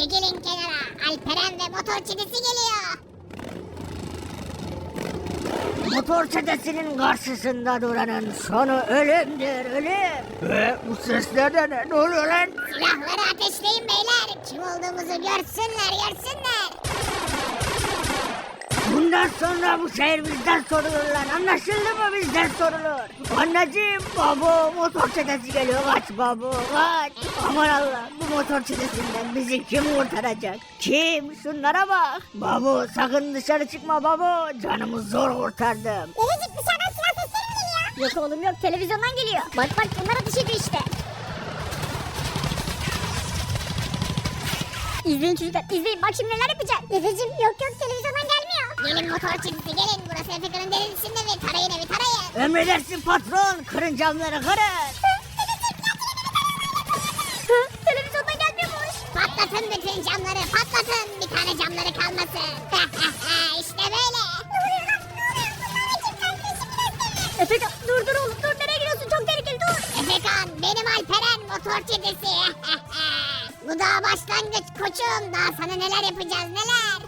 Çekilin kenara. Alperen ve motor çetesi geliyor. Motor çetesinin karşısında duranın sonu ölümdür ölüm. Ve bu sesler de ne? Ne oluyor lan? Silahları ateşleyin beyler. Kim olduğumuzu görsünler görsünler. Bundan sonra bu şehir bizden sorulur lan anlaşıldı mı bizden sorulur. Anneciğim baba motor çetesi geliyor kaç baba kaç. Aman Allah bu motor çetesinden bizi kim kurtaracak? Kim şunlara bak. Baba sakın dışarı çıkma baba canımı zor kurtardım. Dedecik dışarıdan silah sesleri mi geliyor? Yok oğlum yok televizyondan geliyor. Bak bak bunlar ateş ediyor işte. İzleyin çocuklar izleyin bak şimdi neler yapacak. Dedeciğim yok yok televizyondan gelmiyor. Gelin motor çetesi gelin burası Efekan'ın derisinde ve tarayın evi tarayın. Emredersin patron kırın camları kırın. televizyondan gelmiyormuş. Patlatın bütün camları patlatın bir tane camları kalmasın. işte böyle. Efekan dur dur oğlum dur nereye gidiyorsun çok tehlikeli dur. Efekan benim Alperen motor çetesi. Bu daha başlangıç koçum daha sana neler yapacağız neler.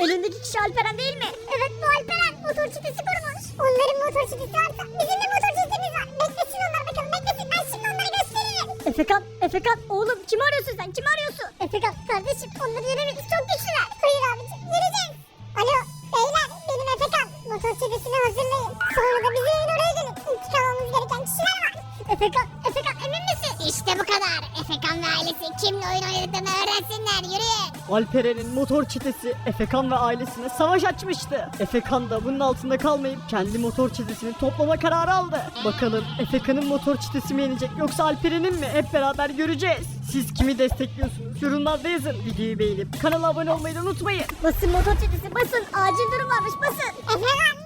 Elindeki kişi Alperen değil mi? Evet bu Alperen motor çetesi kurmuş. Onların motor çetesi varsa bizim de motor çetemiz var. Beklesin onlar bakalım beklesin ben şimdi onları gösteririm. Efekan, Efekan oğlum kimi arıyorsun sen kimi arıyorsun? Efekan kardeşim onları yenemeyiz çok güçlüler. Hayır abicim yeneceğiz. Alo beyler benim Efekan. Motor çetesini hazırlayın. Sonra da bizim evin oraya gelin. İntikam almamız gereken kişiler var. Efekan, Efekan emin misin? İşte bu kadar. Efekan ve ailesi kimle oyun oynadıklarını öğrensinler yürüyün. Alperen'in motor çetesi Efekan ve ailesine savaş açmıştı. Efekan da bunun altında kalmayıp kendi motor çetesini toplama kararı aldı. Bakalım Efekan'ın motor çetesi mi yenecek yoksa Alperen'in mi? Hep beraber göreceğiz. Siz kimi destekliyorsunuz? Yorumlarda yazın. Videoyu beğenip kanala abone olmayı da unutmayın. Basın motor çetesi basın. Acil durum varmış basın. Efekan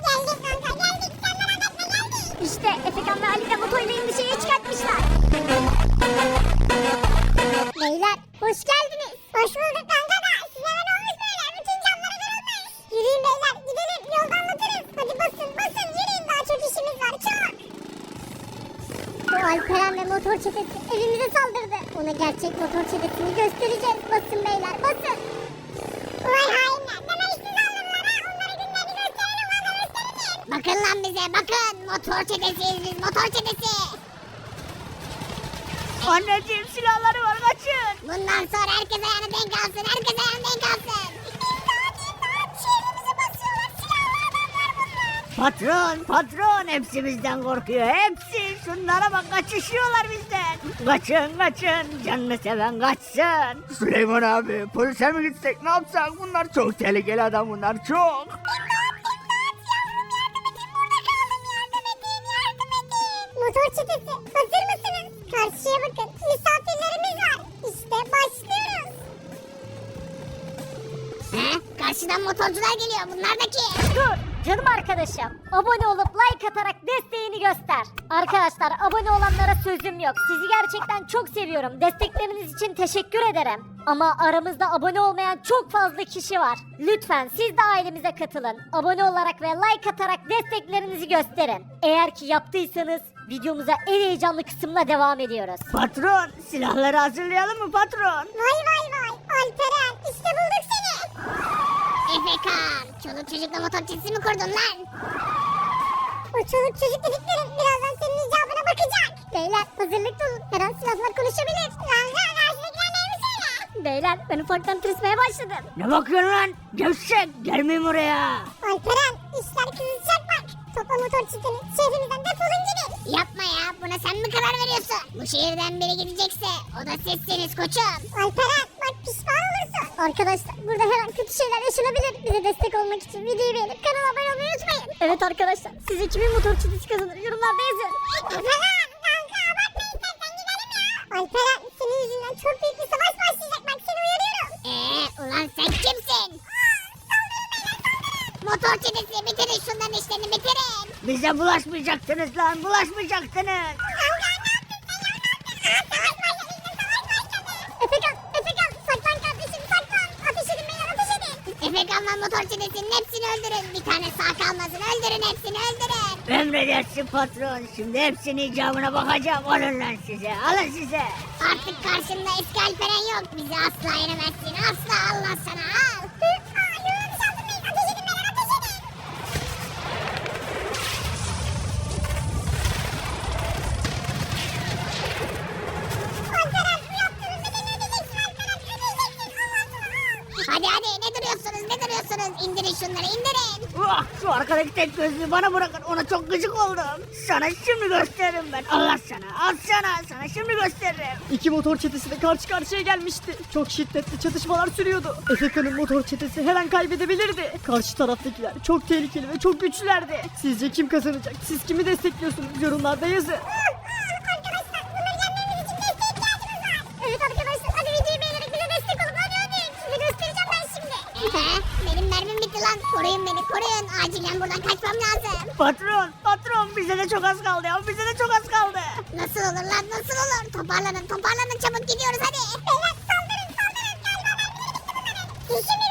geldik. İşte Efekan ve Ali de motorları dışarıya çıkartmışlar. Beyler hoş geldiniz. Hoş bulduk kanka da. Size ne olmuş böyle? Bütün camları kırılmış. Yürüyün beyler gidelim yolda anlatırız. Hadi basın basın yürüyün daha çok işimiz var çok. Bu Alperen ve motor çetesi evimize saldırdı. Ona gerçek motor çetesini göstereceğiz. Basın beyler basın. Vay hainler. Bakın lan bize bakın. Motor çetesiyiz biz motor çetesi. Anneciğim silahları var kaçın. Bundan sonra herkes ayağını denk alsın. Herkes ayağını denk alsın. Patron patron hepsi bizden korkuyor hepsi şunlara bak kaçışıyorlar bizden. Kaçın kaçın canını seven kaçsın. Süleyman abi polise mi gitsek ne yapsak? Bunlar çok tehlikeli adam bunlar çok. Çetesi hazır mısınız? Karşıya bakın misafirlerimiz var. İşte başlıyoruz. He? Karşıdan motorcular geliyor bunlar da kim? Dur canım arkadaşım. Abone olup like atarak desteğini göster. Arkadaşlar abone olanlara sözüm yok. Sizi gerçekten çok seviyorum. Destekleriniz için teşekkür ederim. Ama aramızda abone olmayan çok fazla kişi var. Lütfen siz de ailemize katılın. Abone olarak ve like atarak desteklerinizi gösterin. Eğer ki yaptıysanız videomuza en heyecanlı kısımla devam ediyoruz. Patron silahları hazırlayalım mı patron? Vay vay vay Alperen işte bulduk seni. Efekan çoluk çocukla motor çetesi mi kurdun lan? O çoluk çocuk dediklerin birazdan senin icabına bakacak. Beyler hazırlıklı olun her an silahlar konuşabilir. Kanka karşıdakiler neymiş öyle? Beyler ben ufaktan tırsmaya başladım. Ne bakıyorsun lan? Gevşek gelmeyeyim oraya. Alperen işler kızışacak bak. Topla motor çeteni şehrimizden defolun gidin. Yapma ya buna sen mi karar veriyorsun? Bu şehirden biri gidecekse o da sizsiniz koçum. Alperen bak pişman olursun. Arkadaşlar burada her an kötü şeyler yaşanabilir. Bize destek olmak için videoyu beğenip kanala abone olmayı unutmayın. Evet arkadaşlar sizce kimin motor çetesi kazanır yorumlarda yazın. Alperen kanka abartma istersen gidelim ya. Alperen senin yüzünden çok büyük bir savaş başlayacak bak seni uyarıyorum. Eee ulan sen kimsin? Motor çetesi bitirin şunların işlerini bitirin. Bize bulaşmayacaktınız lan bulaşmayacaktınız. Efekan, ve motor çetesinin hepsini öldürün. Bir tane sağ kalmasın öldürün hepsini öldürün. Emredersin patron şimdi hepsinin icabına bakacağım alın lan size alın size. artık karşında eski Alperen yok. Bizi asla yenemezsin. Asla Allah sana al. Tek gözlüğü bana bırakın. Ona çok gıcık oldum. Sana şimdi gösteririm ben. Allah sana. Al sana. Sana şimdi gösteririm. İki motor çetesi de karşı karşıya gelmişti. Çok şiddetli çatışmalar sürüyordu. Efeka'nın motor çetesi her an kaybedebilirdi. Karşı taraftakiler çok tehlikeli ve çok güçlülerdi. Sizce kim kazanacak? Siz kimi destekliyorsunuz? Yorumlarda yazın. Arkadaşlar bunları yenmemiz için desteğe ihtiyacımız var. Evet arkadaşlar hadi videoyu beğenerek bize destek olun hadi hadi. Size göstereceğim ben şimdi. He, benim mermim bitti lan. Koruyun. Acilen buradan kaçmam lazım. Patron. Patron. Bize de çok az kaldı ya. Bize de çok az kaldı. Nasıl olur lan nasıl olur? Toparlanın toparlanın çabuk gidiyoruz hadi. Beyler saldırın saldırın. Galiba mermileri bitti bunların. Yeşimi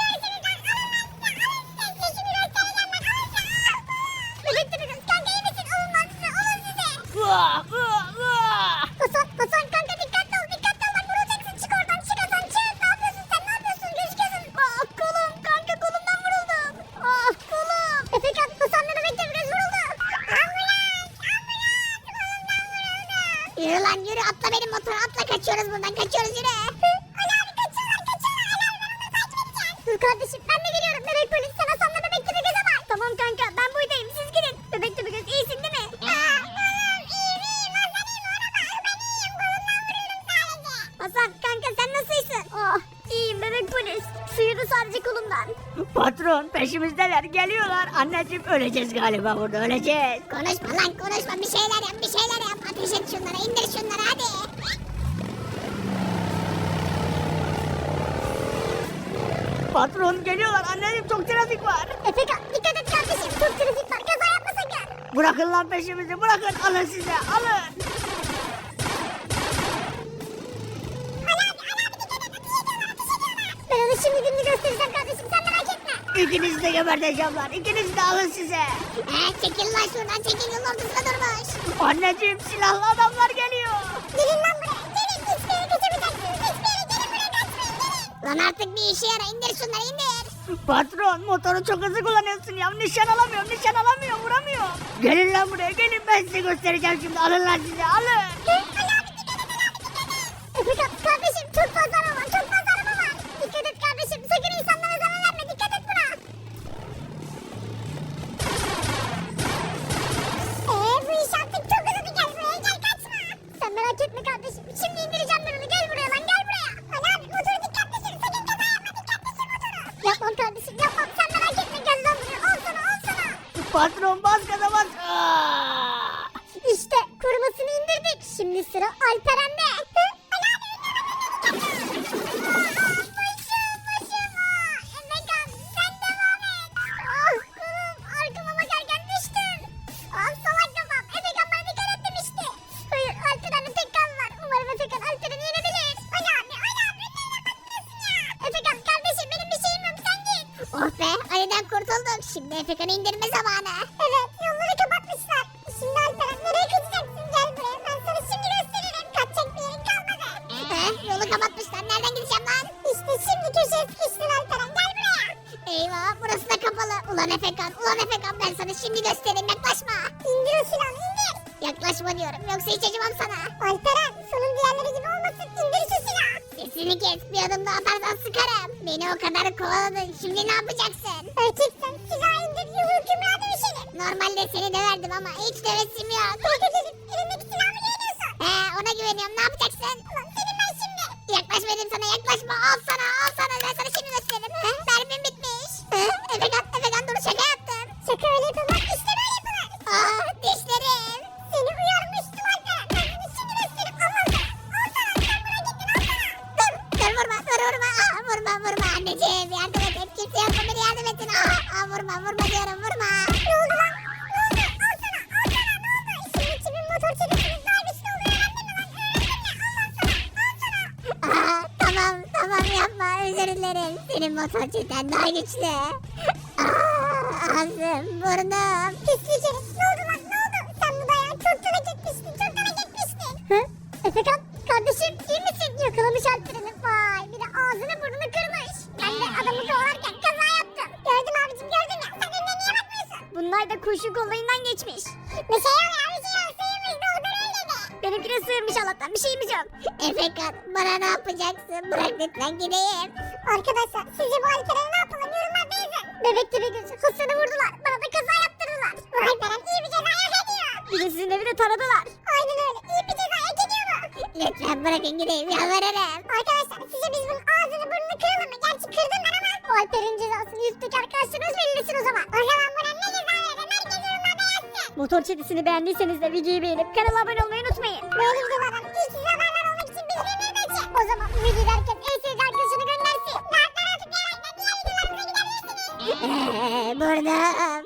vuruldum. Yürü atla benim motora, atla. Kaçıyoruz buradan, kaçıyoruz yürü. Ali abi kaçıyorlar, kaçıyorlar. Ali abi ben onları takip edeceğim. Dur kardeşim, ben de geliyorum. Bebek polis, sen Hasan'la bebekte bir göze bak. Tamam kanka, ben buradayım. Siz gidin. Bebekte bir göz, iyisin değil mi? Aa, oğlum, iyiyim, iyiyim. Hasan iyiyim, bak. Ben iyiyim, kolumdan vuruldum sadece. Hasan kanka sen nasılsın? Oh iyiyim bebek polis. Sıyırdı sadece kolumdan. Patron peşimizdeler geliyorlar. Anneciğim öleceğiz galiba burada öleceğiz. Konuşma lan konuşma bir şeyler yap et şunlara indir şunları hadi. Patron geliyorlar anneciğim çok trafik var. Efekan dikkat et kardeşim çok trafik var kaza yapma sakın. Bırakın lan peşimizi bırakın alın size alın. Ben ona şimdi gününü göstereceğim kardeşim. İkinizi de geberteceğim lan ikinizi de alın size. He çekil lan şuradan çekil yolun ortasında durmuş. Anneciğim silahlı adamlar geliyor. Gelin lan buraya gelin hiçbir yere kaçamayacaksınız hiçbir yere gelin buraya kaçmayın gelin. Lan artık bir işe yara indir şunları indir. Patron motoru çok hızlı kullanıyorsun ya nişan alamıyorum nişan alamıyorum vuramıyorum. Gelin lan buraya gelin ben size göstereceğim şimdi alın lan size alın. Şimdi sıra Alperen'de. Normalde seni döverdim ama hiç dövesim yok. Elindeki silahı güveniyorsun? He ona güveniyorum ne yapacaksın? Ulan senin ben şimdi. Yaklaşma dedim sana yaklaşma al sana kurşun kollarından geçmiş. Bir şey yok ya bir şey yok. Sıyırmış doldur öyle de. Benimki de sığırmış Allah'tan bir şeyimiz yok. Efekan bana ne yapacaksın? Bırak lütfen gideyim. Arkadaşlar sizce bu Alperen'e ne yapalım? Yorumlarda yazın. Bebek gibi gözü. Hasan'ı vurdular. Bana da kaza yaptırdılar. Bu Alperen iyi bir ceza hak ediyor. Bir de sizin evi de taradılar. Aynen öyle. İyi bir ceza hak ediyor mu? Lütfen bırakın gideyim yalvarırım. Arkadaşlar sizce biz bunun ağzını burnunu kıralım mı? Gerçi kırdım ben ama. Bu Alper'in cezasını yüzdeki arkadaşlarınız belirlesin o zaman. O zaman Motor çetesini beğendiyseniz de videoyu beğenip kanala abone olmayı unutmayın. Böyle videolardan ilk size haberdar olmak için bildirimleri de açın. O zaman bu videoyu herkes en sevdiği arkadaşını göndersin. Tıklayarak da diğer videolarımıza gidebilirsiniz. Burnum.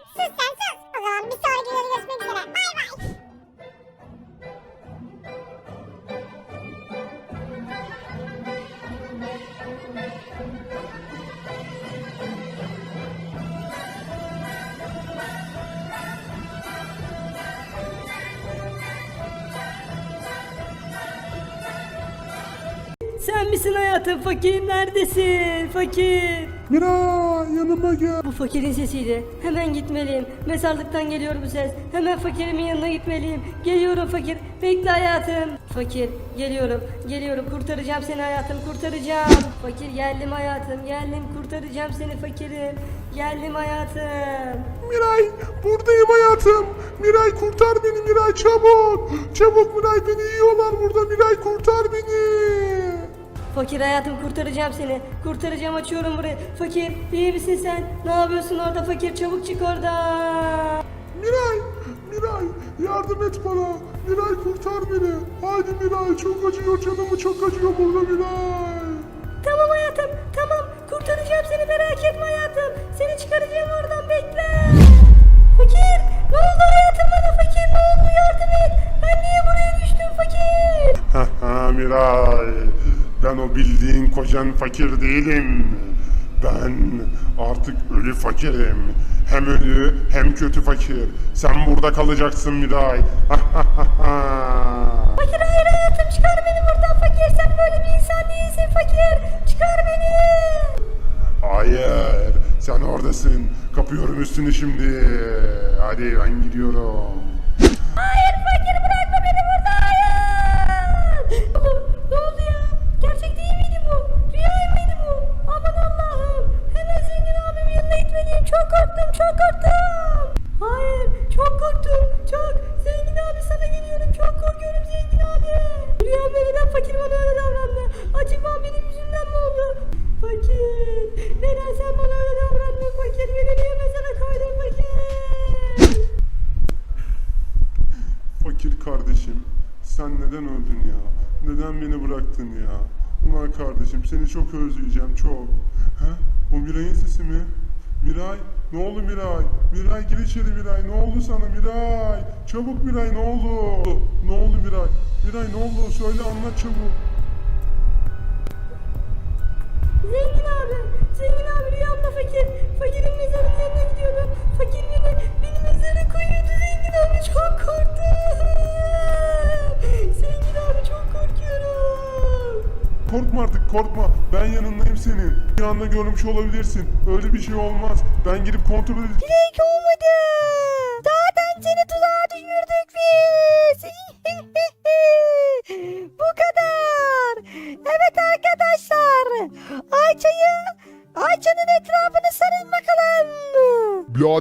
Hayatım fakir neredesin fakir? Mira yanıma gel. Bu fakirin sesiydi. Hemen gitmeliyim. Mezarlıktan geliyor bu ses. Hemen fakirimin yanına gitmeliyim. Geliyorum fakir. Bekle hayatım. Fakir geliyorum. Geliyorum kurtaracağım seni hayatım kurtaracağım. Fakir geldim hayatım geldim kurtaracağım seni fakirim. Geldim hayatım. Miray buradayım hayatım. Miray kurtar beni Miray çabuk. Çabuk Miray beni yiyorlar burada. Miray kurtar beni. Fakir hayatım kurtaracağım seni. Kurtaracağım açıyorum burayı. Fakir iyi misin sen? Ne yapıyorsun orada fakir çabuk çık oradan. Miray, Miray yardım et bana. Miray kurtar beni. Haydi Miray çok acıyor canımı çok acıyor burada Miray. Tamam hayatım tamam kurtaracağım seni merak etme hayatım. Seni çıkaracağım oradan bekle. Fakir ne oldu hayatım bana fakir ne oldu yardım et. Ben niye buraya düştüm fakir? Haha Miray. Ben o bildiğin kocan fakir değilim. Ben artık ölü fakirim. Hem ölü hem kötü fakir. Sen burada kalacaksın Miray. Fakir hayır hayatım çıkar beni buradan fakir. Sen böyle bir insan değilsin fakir. Çıkar beni. Hayır, sen oradasın. Kapıyorum üstünü şimdi. Hadi ben gidiyorum. Hayır fakir bırakma beni burada hayır. ne oldu ya? Gerçek değil miydi bu? Rüya mıydı bu? Aman Allah'ım. Hemen zengin abimin yanına gitmeliyim. Çok korktum çok korktum. Hayır çok korktum çok. Zengin abi sana geliyorum. Çok korkuyorum zengin abi. Rüyamda neden fakir bana öyle davrandı? Acaba benim yüzümden mi oldu? Fakir. Neden sen bana öyle davrandın fakir? Beni niye mezara koydun fakir? Fakir kardeşim, sen neden öldün ya? Neden beni bıraktın ya? Ulan kardeşim seni çok özleyeceğim çok. Ha? O Miray'ın sesi mi? Miray, ne oldu Miray? Miray gir içeri Miray, ne oldu sana Miray? Çabuk Miray ne oldu? Ne oldu Miray? Miray ne oldu? Söyle anlat çabuk. Zengin abi, zengin abi rüyamda fakir. Fakirin mezarının yanına gidiyordum. Fakir beni, beni mezara koyuyordu zengin abi çok korktum. Artık korkma. Ben yanındayım senin. Bir anda görmüş olabilirsin. Öyle bir şey olmaz. Ben girip kontrol edeceğim. Dilek olmadı.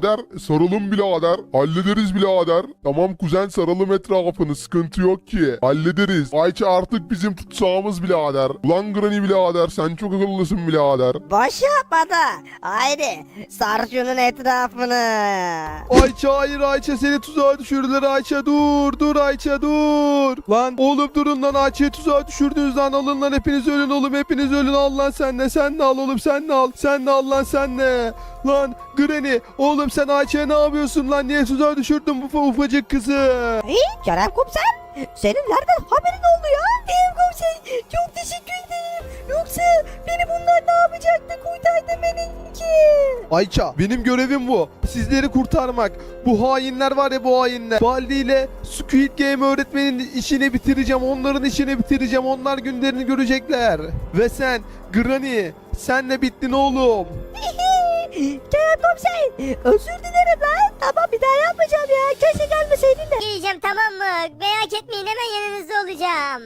Birader sarılın birader. Hallederiz birader. Tamam kuzen saralım etrafını sıkıntı yok ki. Hallederiz. Ayça artık bizim tutsağımız birader. Ulan Granny birader sen çok akıllısın birader. Boş yapma da. Haydi sar şunun etrafını. Ayça hayır Ayça seni tuzağa düşürdüler Ayça dur dur Ayça dur. Lan oğlum durun lan Ayça'yı tuzağa düşürdünüz lan alın lan hepiniz ölün oğlum hepiniz ölün al lan sen de sen de al oğlum sen de al sen de al lan sen de. Lan Granny oğlum sen Ayça'ya ne yapıyorsun lan niye tuzağa düşürdün bu uf- ufacık kızı. Hey Kerem komiser. Senin nereden haberin oldu ya? Kerem komiser çok teşekkür ederim. Yoksa beni bunlar ne yapacaktı kurtardı beni ki. Ayça benim görevim bu. Sizleri kurtarmak. Bu hainler var ya bu hainler. Baldi ile Squid Game öğretmenin işini bitireceğim. Onların işini bitireceğim. Onlar günlerini görecekler. Ve sen Granny senle bittin oğlum. Kerem komiser özür dilerim lan. Tamam bir daha yapmayacağım ya. Keşke gelmeseydin de. Geleceğim tamam mı? Merak etmeyin hemen yanınızda olacağım.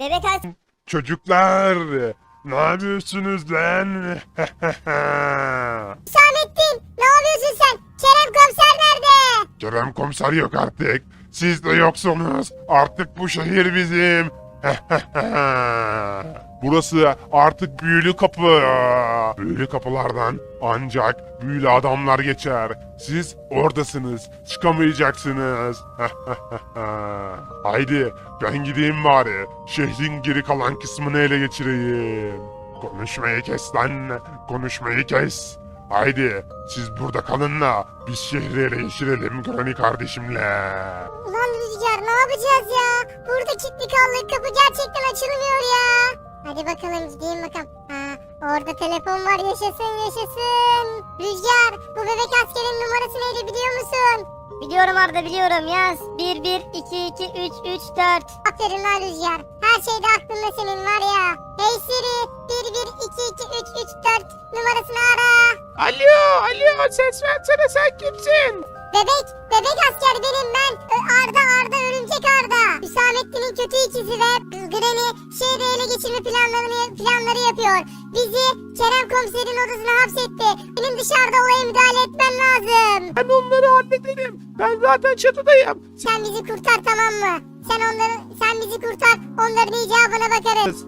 Bebek as... Çocuklar ne yapıyorsunuz lan? Hüsamettin ne yapıyorsun sen? Kerem komiser nerede? Kerem komiser yok artık. Siz de yoksunuz. Artık bu şehir bizim. Burası artık büyülü kapı. Büyülü kapılardan ancak büyülü adamlar geçer. Siz oradasınız. Çıkamayacaksınız. Haydi ben gideyim bari. Şehrin geri kalan kısmını ele geçireyim. Konuşmayı kes lan. Konuşmayı kes. Haydi siz burada kalın da biz şehri ele geçirelim Granny kardeşimle. Ulan Rüzgar ne yapacağız ya? Burada kilitli kaldık kapı gerçekten açılmıyor ya. Hadi bakalım gideyim bakalım. Ha, orada telefon var yaşasın yaşasın. Rüzgar bu bebek askerin numarası neydi biliyor musun? Biliyorum Arda biliyorum yaz. 1 1 2 2 3 3 4. Aferin lan Rüzgar. Her şeyde aklında senin var ya. Hey Siri 1 1 2 2 3 3 4 numarasını ara. Alo alo ses versene sen kimsin? Bebek, bebek asker benim ben. Ö- Arda, Arda, örümcek Arda. Hüsamettin'in kötü ikizi ve şehri ele geçirme planlarını, planları yapıyor. Bizi Kerem komiserin odasına hapsetti. Benim dışarıda olaya müdahale etmen lazım. Ben onları hallederim. Ben zaten çatıdayım. Sen bizi kurtar tamam mı? Sen onları, sen bizi kurtar. Onların icabına bakarız.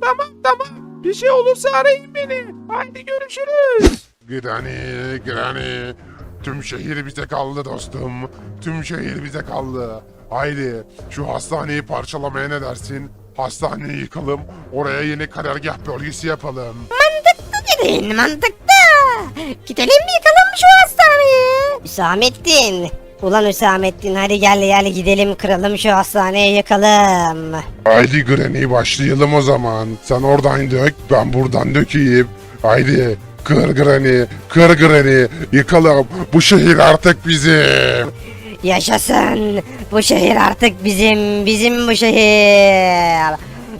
Tamam tamam. Bir şey olursa arayın beni. Haydi görüşürüz. Granny, Granny. Tüm şehir bize kaldı dostum. Tüm şehir bize kaldı. Haydi şu hastaneyi parçalamaya ne dersin? Hastaneyi yıkalım. Oraya yeni karargah bölgesi yapalım. Dedin mantıklı. Gidelim mi yıkalım şu hastaneyi? Hüsamettin. Ulan Hüsamettin hadi gel gel gidelim kıralım şu hastaneyi yakalım. Haydi Granny başlayalım o zaman. Sen oradan dök, ben buradan dökeyim. Haydi kır Granny, kır Granny. Yıkalım. Bu şehir artık bizim. Yaşasın. Bu şehir artık bizim, bizim bu şehir.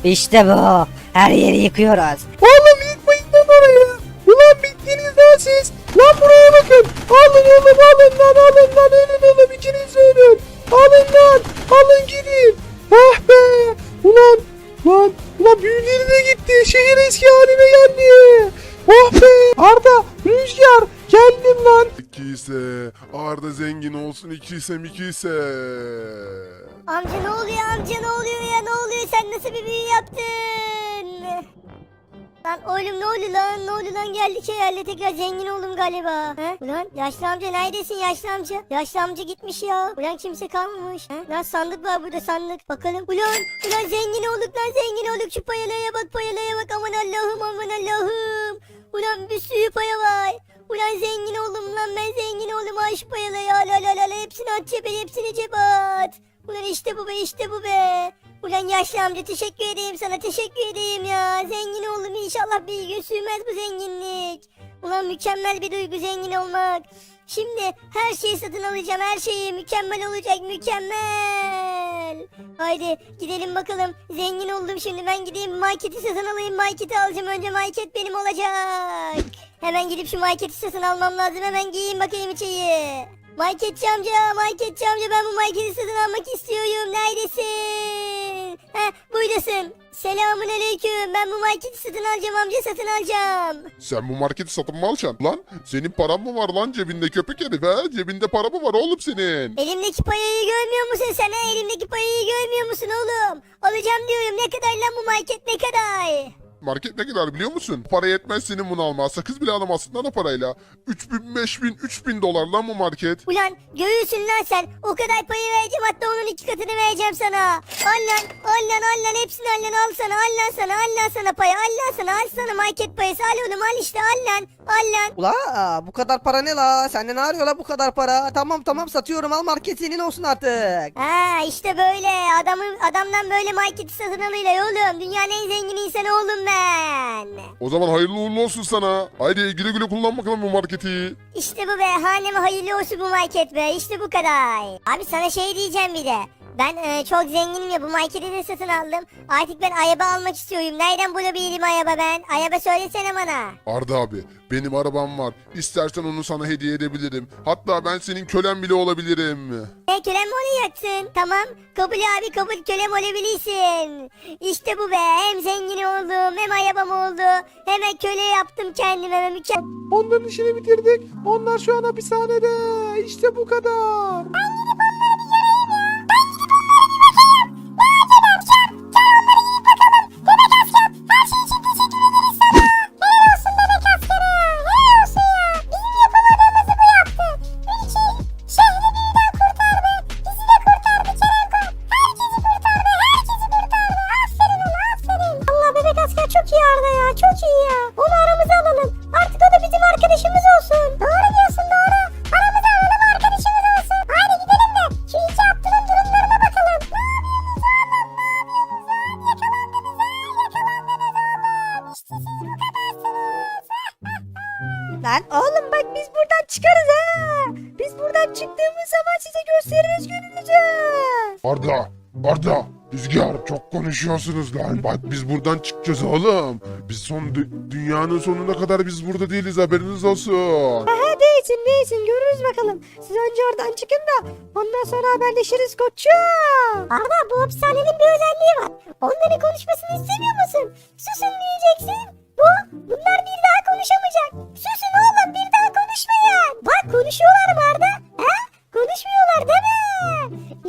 İşte bu. Her yeri yıkıyoruz. Oğlum yıkmayın lan orayı. Ulan bittiniz lan siz. Lan buraya bakın. Alın oğlum alın lan alın lan ölün oğlum ikiniz ölün. Alın lan alın gidin. Ah be. Ulan lan ulan büyüleri de gitti. Şehir eski haline geldi. Oh be. Arda Rüzgar geldim lan. İki ise Arda zengin olsun iki ise iki ise. Amca ne oluyor amca ne oluyor ya ne oluyor sen nasıl bir büyü yaptın? Lan oğlum ne oldu lan ne oldu lan geldik herhalde tekrar zengin oldum galiba. He? Ulan yaşlı amca neredesin yaşlı amca? Yaşlı amca gitmiş ya. Ulan kimse kalmamış. He? Lan sandık var burada sandık. Bakalım. Ulan ulan zengin olduk lan zengin olduk. Şu payalaya bak payalaya bak aman Allah'ım aman Allah'ım. Ulan bir sürü paya var. Ulan zengin oldum lan ben zengin oldum ay şu payalaya la la la la hepsini at cebe hepsini cebe at. Ulan işte bu be işte bu be. Ulan yaşlı amca teşekkür edeyim sana teşekkür edeyim ya. Zengin oldum inşallah bir gün sürmez bu zenginlik. Ulan mükemmel bir duygu zengin olmak. Şimdi her şeyi satın alacağım her şeyi mükemmel olacak mükemmel. Haydi gidelim bakalım zengin oldum şimdi ben gideyim marketi satın alayım marketi alacağım önce market benim olacak. Hemen gidip şu marketi satın almam lazım hemen giyeyim bakayım içeyi. Marketçi amca, marketçi amca ben bu marketi satın almak istiyorum. Neredesin? Heh, buradasın. Selamun aleyküm. Ben bu marketi satın alacağım amca satın alacağım. Sen bu marketi satın mı alacaksın lan? Senin paran mı var lan cebinde köpek herif ha? Cebinde para mı var oğlum senin? Elimdeki payayı görmüyor musun sen? ha? Elimdeki payayı görmüyor musun oğlum? Alacağım diyorum. Ne kadar lan bu market ne kadar? Market ne kadar biliyor musun? Para yetmez senin bunu almaya. Sakız bile alamazsın lan o parayla. 3000, 5000, 3000 dolar lan bu market. Ulan görüyorsun lan sen. O kadar payı vereceğim hatta onun iki katını vereceğim sana. Al lan al lan al lan hepsini al lan al sana al lan sana al lan sana payı al lan sana al sana market payısı al oğlum al işte al lan al lan. Ula bu kadar para ne la? Sende ne arıyor la bu kadar para? Tamam tamam satıyorum al market senin olsun artık. Ha işte böyle adamın adamdan böyle marketi satın alıyla oğlum. Dünyanın en zengin insanı oğlum ben. O zaman hayırlı uğurlu olsun sana. Haydi güle güle kullan bakalım bu marketi. İşte bu be haneme hayırlı olsun bu market be işte bu kadar. Abi sana şey diyeceğim bir de. Ben e, çok zenginim ya bu marketi de satın aldım. Artık ben araba almak istiyorum. Nereden bulabilirim araba ben? Araba söylesene bana. Arda abi benim arabam var. İstersen onu sana hediye edebilirim. Hatta ben senin kölen bile olabilirim. E kölem mi olacaksın? Tamam. Kabul abi kabul kölem olabilirsin. İşte bu be. Hem zengin oldum hem arabam oldu. Hemen köle yaptım kendime. Mükemmel. Onların işini bitirdik. Onlar şu an hapishanede. İşte bu kadar. Allah Lan oğlum bak biz buradan çıkarız ha. Biz buradan çıktığımız zaman size gösteririz gününüzü. Arda, Arda, Rüzgar çok konuşuyorsunuz lan. Bak biz buradan çıkacağız oğlum. Biz son dü- dünyanın sonuna kadar biz burada değiliz haberiniz olsun. Aha değilsin değilsin görürüz bakalım. Siz önce oradan çıkın da ondan sonra haberleşiriz koçum. Arda bu hapishanenin bir özelliği var. Onların konuşmasını istemiyor musun? Susun diyeceksin. Bu, bunlar bir daha konuşamayacak. Susun oğlum bir daha konuşmayın. Bak konuşuyorlar mı Arda? He? Konuşmuyorlar değil mi?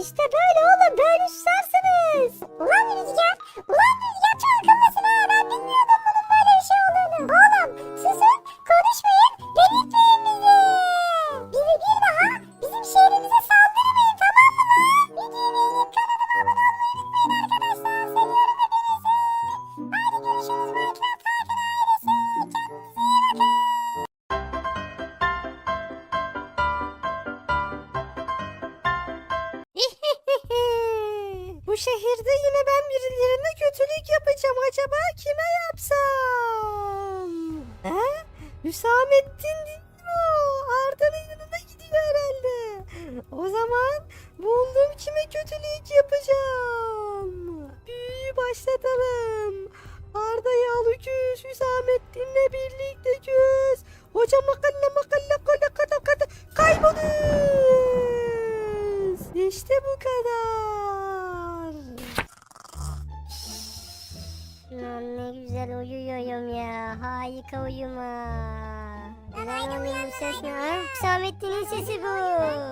İşte böyle oğlum böyle susarsınız. Ulan Rüzgar, ulan Rüzgar çok akıllısın ha. Ben bilmiyordum bunun böyle bir şey olduğunu. Oğlum susun, konuşmayın, Harika uyuma. Bu ses ne? Ha? Hüsamettin'in sesi bu.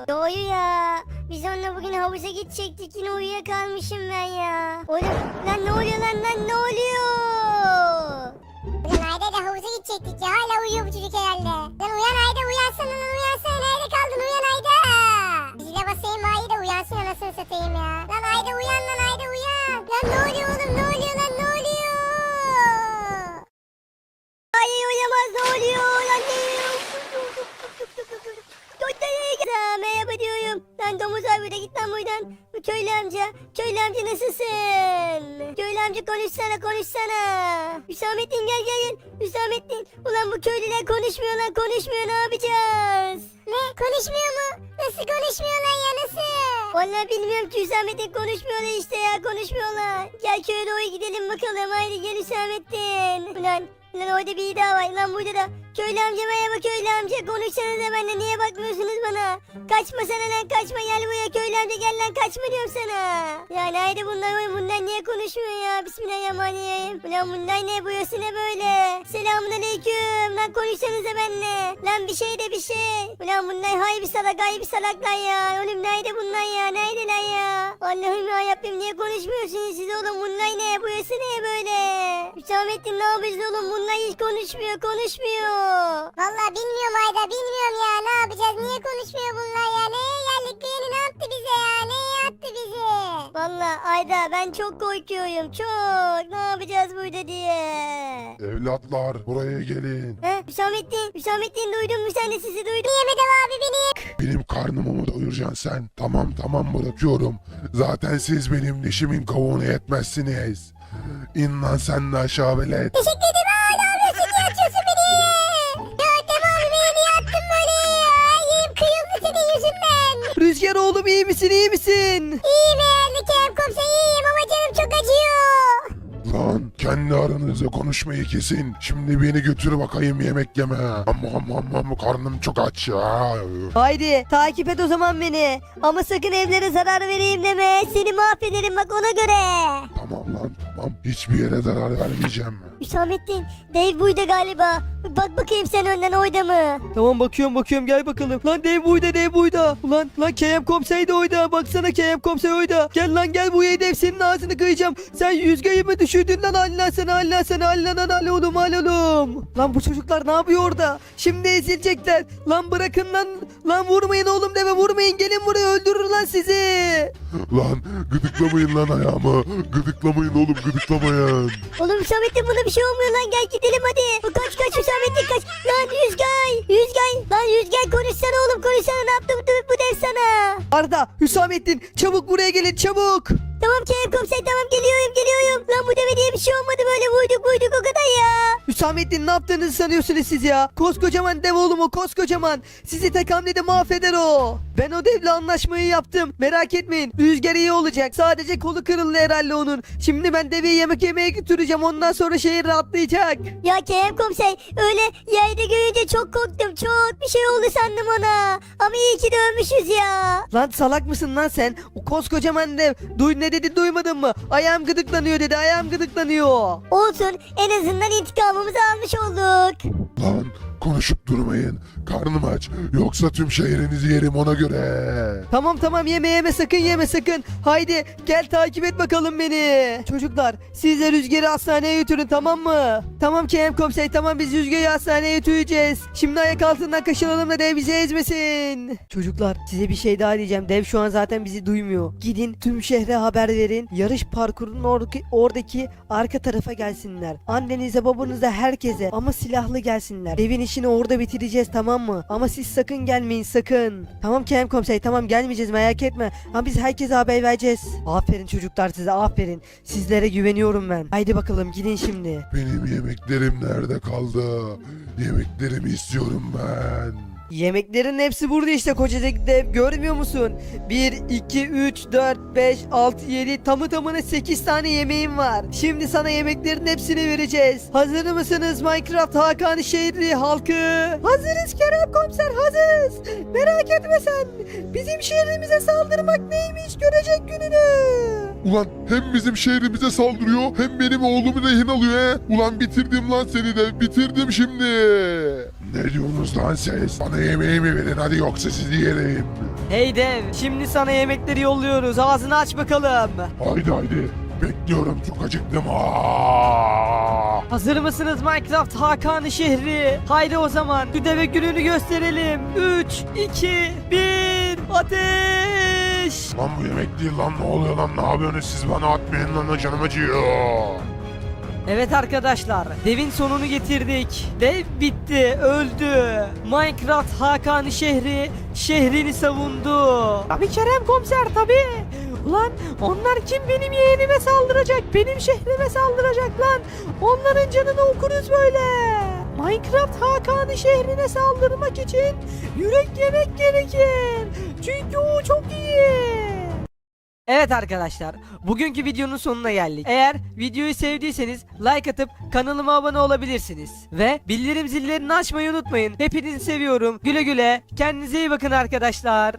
Doğru ya. Biz onunla bugün havuza gidecektik. Yine uyuyakalmışım ben ya. Oğlum lan ne oluyor lan lan ne oluyor? Ulan Ayda da havuza gidecektik ya. Hala uyuyor bu çocuk herhalde. Lan uyan Ayda uyansana lan uyansana. Nerede kaldın uyan Ayda. Zile basayım Ayda uyansın anasını satayım ya. Lan Ayda uyan lan Ayda uyan lan ne oluyor? Ay uyamaz ne oluyor lan ne Aa, Merhaba Lan domuz abi de git lan buradan. Bu köylü amca. Köylü amca nasılsın? Köylü amca konuşsana konuşsana. Hüsamettin gel gel gel. Hüsamettin. Ulan bu köylüler konuşmuyor lan konuşmuyor ne yapacağız? Ne konuşmuyor mu? Nasıl konuşmuyorlar ya nasıl? Vallahi bilmiyorum ki Hüsamettin konuşmuyorlar işte ya konuşmuyorlar. Gel köye doğru gidelim bakalım haydi gel Hüsamettin. Ulan Lan orada bir daha var. Lan burada da. Köylü amca merhaba köylü amca. Konuşsanıza benimle. Niye bakmıyorsunuz bana? Kaçma sana lan kaçma. Gel buraya köylü amca gel lan kaçma diyorum sana. Ya nerede bunlar? Bunlar niye konuşmuyor ya? Bismillahirrahmanirrahim. Ulan bunlar ne? Burası ne böyle? Selamun aleyküm. Lan konuşsanıza benimle. Lan bir şey de bir şey. Ulan bunlar hay bir salak hay bir salaklar ya. Oğlum nerede bunlar ya? Neredeler ya? Allah'ım ya yapayım niye konuşmuyorsunuz siz oğlum? Bunlar ne? Burası ne böyle? Hüsamettin ne yapıyorsun oğlum? Bunlar hiç konuşmuyor konuşmuyor. Vallahi bilmiyorum Ayda bilmiyorum ya. Ne yapacağız? Niye konuşmuyor bunlar ya? Neye geldik? Beni ne yaptı bize ya? Neye attı bizi? Vallahi Ayda ben çok korkuyorum çok. Ne yapacağız burada diye. Evlatlar buraya gelin. He Hüsamettin, Hüsamettin duydun mu sen de sizi duydum. Yemedim abi beni. Benim karnımı mı doyuracaksın sen? Tamam tamam bırakıyorum. Zaten siz benim dişimin kavuğunu yetmezsiniz. İn lan sen de aşağı velet. Teşekkür ederim misin iyi misin? İyiyim kendi aranızda konuşmayı kesin. Şimdi beni götür bakayım yemek yeme. Amma amma amma karnım çok aç ya. Haydi takip et o zaman beni. Ama sakın evlere zarar vereyim deme. Seni mahvederim bak ona göre. Tamam lan tamam. Hiçbir yere zarar vermeyeceğim. Hüsamettin, Dave buydu galiba. Bak bakayım sen önden oyda mı? Tamam bakıyorum bakıyorum gel bakalım. Lan dev buyda dev buyda. Ulan lan KM komiser de oyda. Baksana KM komiser oyda. Gel lan gel bu dev senin ağzını kıyacağım. Sen yüzgeyi mi düşürdün lan Allah sana Allah sana Allah lan al oğlum al oğlum. Lan bu çocuklar ne yapıyor orada? Şimdi ezilecekler. Lan bırakın lan. Lan vurmayın oğlum deme vurmayın. Gelin buraya öldürür lan sizi. Lan gıdıklamayın lan ayağımı. Gıdıklamayın oğlum gıdıklamayın. Oğlum Hüsamettin buna bir şey olmuyor lan gel gidelim hadi. Kaç kaç Hüsamettin kaç. Lan Yüzgay, Yüzgay. Lan Yüzgay konuşsana oğlum konuşsana ne yaptı bu, bu dev sana? Arda, Hüsamettin çabuk buraya gelin çabuk. Tamam Kerem komiser tamam geliyorum geliyorum. Lan bu deve diye bir şey olmadı böyle vuyduk vuyduk o kadar ya. Hüsamettin ne yaptığınızı sanıyorsunuz siz ya? Koskocaman dev oğlum o koskocaman. Sizi tek hamlede mahveder o. Ben o devle anlaşmayı yaptım. Merak etmeyin. Rüzgar iyi olacak. Sadece kolu kırıldı herhalde onun. Şimdi ben deveyi yemek yemeye götüreceğim. Ondan sonra şehir rahatlayacak. Ya Kerem komiser öyle yayda görünce çok korktum çok. Bir şey oldu sandım ona. Ama iyi ki de ölmüşüz ya. Lan salak mısın lan sen? O koskocaman dev. Duy ne dedi duymadın mı? Ayağım gıdıklanıyor dedi. Ayağım gıdıklanıyor. Olsun en azından intikamımızı almış olduk. Lan konuşup durmayın. Karnım aç. Yoksa tüm şehrinizi yerim ona göre. Tamam tamam yeme yeme sakın yeme sakın. Haydi gel takip et bakalım beni. Çocuklar siz de Rüzgar'ı hastaneye götürün tamam mı? Tamam KM komiser tamam biz Rüzgar'ı hastaneye götüreceğiz. Şimdi ayak altından kaşınalım da dev bizi ezmesin. Çocuklar size bir şey daha diyeceğim. Dev şu an zaten bizi duymuyor. Gidin tüm şehre haber verin. Yarış parkurunun oradaki, oradaki arka tarafa gelsinler. Annenize babanıza herkese ama silahlı gelsinler. Devin işini orada bitireceğiz tamam mı? Ama siz sakın gelmeyin sakın. Tamam KM komiser tamam gelmeyeceğiz merak etme. Ama biz herkese haber vereceğiz. Aferin çocuklar size aferin. Sizlere güveniyorum ben. Haydi bakalım gidin şimdi. Benim yemeklerim nerede kaldı? Yemeklerimi istiyorum ben. Yemeklerin hepsi burada işte kocacık dev görmüyor musun? 1, 2, 3, 4, 5, 6, 7 tamı tamına 8 tane yemeğim var. Şimdi sana yemeklerin hepsini vereceğiz. Hazır mısınız Minecraft Hakan şehri halkı? Hazırız Kerem komiser hazırız. Merak etme sen. Bizim şehrimize saldırmak neymiş görecek gününü. Ulan hem bizim şehrimize saldırıyor hem benim oğlumu rehin alıyor he. Ulan bitirdim lan seni de bitirdim şimdi. Ne diyorsunuz lan siz? Bana yemeğimi verin hadi yoksa sizi yerim. Hey dev şimdi sana yemekleri yolluyoruz ağzını aç bakalım. Haydi haydi. Bekliyorum çok acıktım. Aa! Hazır mısınız Minecraft Hakan'ı şehri? Haydi o zaman şu deve gününü gösterelim. 3, 2, 1, ateş! Lan bu yemek değil lan ne oluyor lan ne yapıyorsunuz siz bana atmayın lan canım acıyor. Evet arkadaşlar, devin sonunu getirdik. Dev bitti, öldü. Minecraft Hakan şehri şehrini savundu. Tabii Kerem komiser tabii. Ulan onlar kim benim yeğenime saldıracak? Benim şehrime saldıracak lan. Onların canını okuruz böyle. Minecraft Hakan'ı şehrine saldırmak için yürek yemek gerekir. Çünkü o çok iyi. Evet arkadaşlar, bugünkü videonun sonuna geldik. Eğer videoyu sevdiyseniz like atıp kanalıma abone olabilirsiniz. Ve bildirim zillerini açmayı unutmayın. Hepinizi seviyorum. Güle güle. Kendinize iyi bakın arkadaşlar.